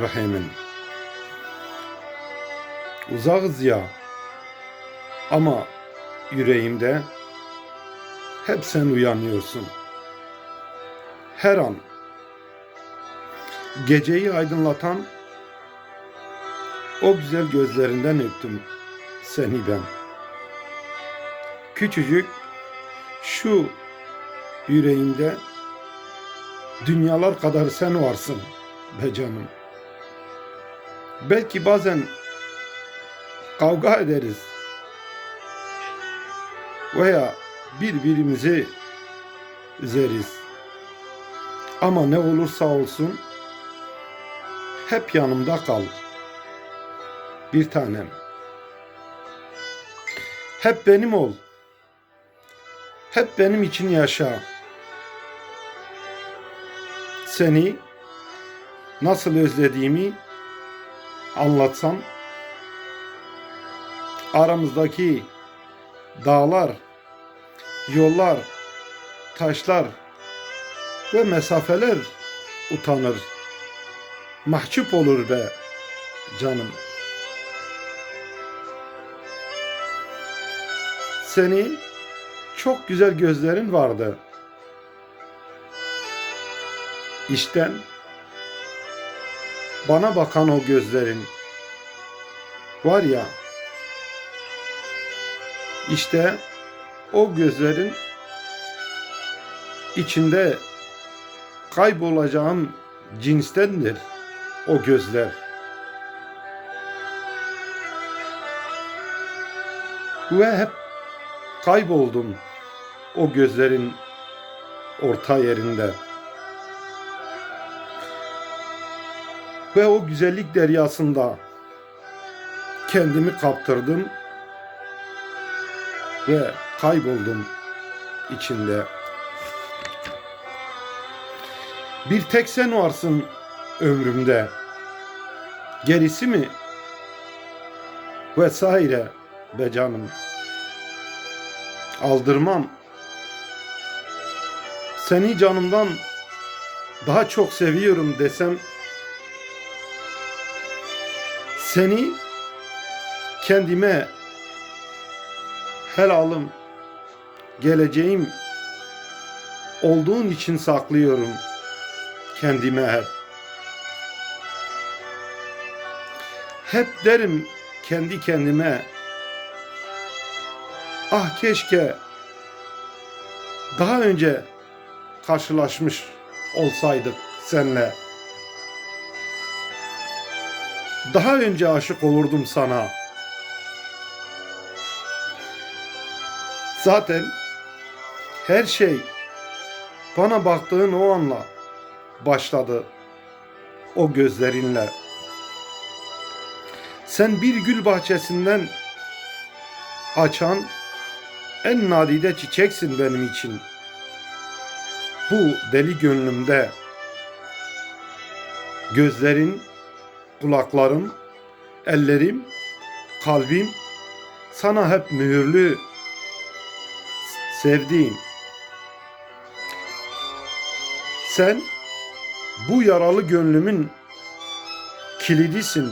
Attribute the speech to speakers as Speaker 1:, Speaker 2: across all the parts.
Speaker 1: Rahim'in. Uzağız ya ama yüreğimde hep sen uyanıyorsun. Her an geceyi aydınlatan o güzel gözlerinden öptüm seni ben. Küçücük şu yüreğimde dünyalar kadar sen varsın be canım. Belki bazen kavga ederiz veya birbirimizi üzeriz. Ama ne olursa olsun hep yanımda kal. Bir tanem. Hep benim ol. Hep benim için yaşa. Seni nasıl özlediğimi anlatsam aramızdaki dağlar, yollar, taşlar ve mesafeler utanır. Mahcup olur be canım. Seni çok güzel gözlerin vardı. İşten bana bakan o gözlerin var ya işte o gözlerin içinde kaybolacağım cinstendir o gözler. Ve hep kayboldum o gözlerin orta yerinde. Ve o güzellik deryasında kendimi kaptırdım ve kayboldum içinde. Bir tek sen varsın ömrümde. Gerisi mi? Vesaire be canım. Aldırmam. Seni canımdan daha çok seviyorum desem seni kendime helalım, geleceğim olduğun için saklıyorum kendime hep. Hep derim kendi kendime, ah keşke daha önce karşılaşmış olsaydık senle. Daha önce aşık olurdum sana.'' Zaten her şey bana baktığın o anla başladı. O gözlerinle. Sen bir gül bahçesinden açan en nadide çiçeksin benim için. Bu deli gönlümde gözlerin, kulaklarım, ellerim, kalbim sana hep mühürlü sevdiğim. Sen bu yaralı gönlümün kilidisin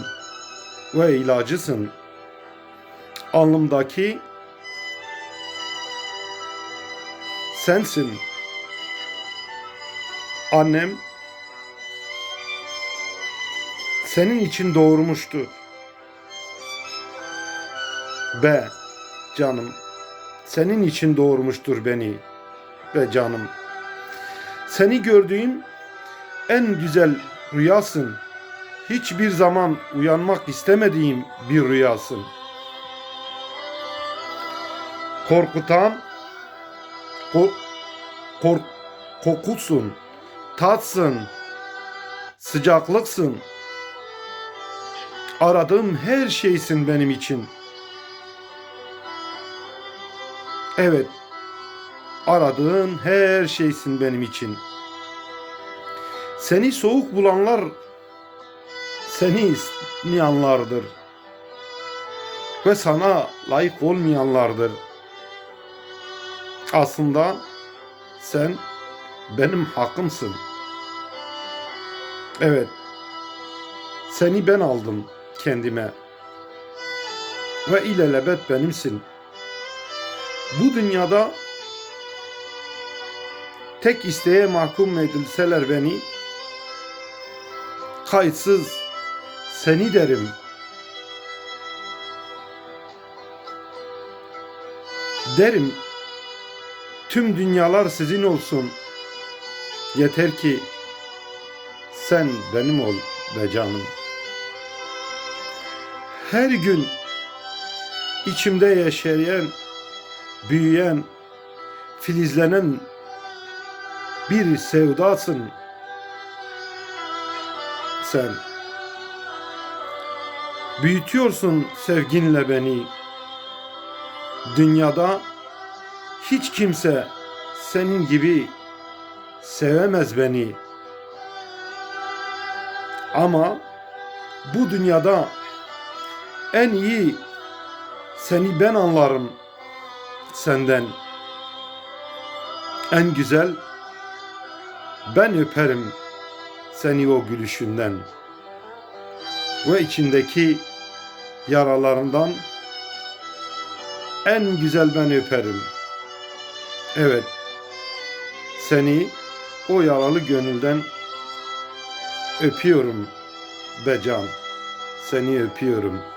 Speaker 1: ve ilacısın. Alnımdaki sensin. Annem senin için doğurmuştu. Be canım senin için doğurmuştur beni ve canım. Seni gördüğüm en güzel rüyasın. Hiçbir zaman uyanmak istemediğim bir rüyasın. Korkutan, ko, kork, kokusun, tatsın, sıcaklıksın. Aradığım her şeysin benim için.'' Evet, aradığın her şeysin benim için. Seni soğuk bulanlar seni istemeyenlardır. Ve sana layık olmayanlardır. Aslında sen benim hakkımsın. Evet. Seni ben aldım kendime. Ve ilelebet benimsin. Bu dünyada tek isteğe mahkum edilseler beni, kayıtsız seni derim. Derim tüm dünyalar sizin olsun. Yeter ki sen benim ol be canım. Her gün içimde yaşayan, büyüyen, filizlenen bir sevdasın sen. Büyütüyorsun sevginle beni. Dünyada hiç kimse senin gibi sevemez beni. Ama bu dünyada en iyi seni ben anlarım senden. En güzel ben öperim seni o gülüşünden ve içindeki yaralarından en güzel ben öperim. Evet, seni o yaralı gönülden öpüyorum be can. Seni öpüyorum.